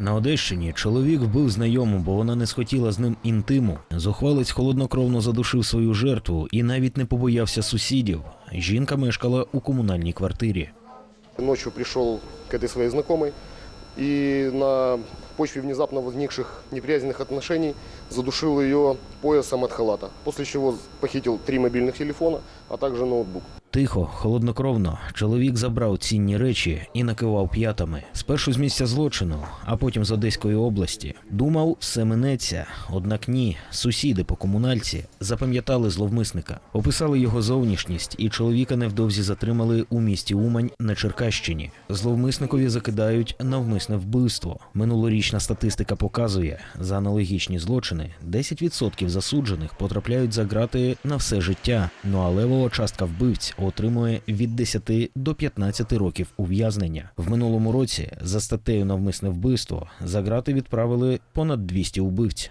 На Одещині чоловік вбив знайому, бо вона не схотіла з ним інтиму. Зухвалець холоднокровно задушив свою жертву і навіть не побоявся сусідів. Жінка мешкала у комунальній квартирі. Ночью прийшов кити своєї знайомий і на почві внезапно возникших неприязненных отношений задушил ее поясом от халата, после чего похитил три мобильных телефона, а также ноутбук. Тихо, холоднокровно, чоловік забрав цінні речі і накивав п'ятами. Спершу з місця злочину, а потім з Одеської області. Думав, все минеться. Однак ні, сусіди по комунальці запам'ятали зловмисника, описали його зовнішність, і чоловіка невдовзі затримали у місті Умань на Черкащині. Зловмисникові закидають навмисне вбивство. Минулорічна статистика показує, за аналогічні злочини 10% засуджених потрапляють за ґрати на все життя. Ну а левова частка вбивць отримує від 10 до 15 років ув'язнення. В минулому році за статтею навмисне вбивство за ґрати відправили понад 200 убивць.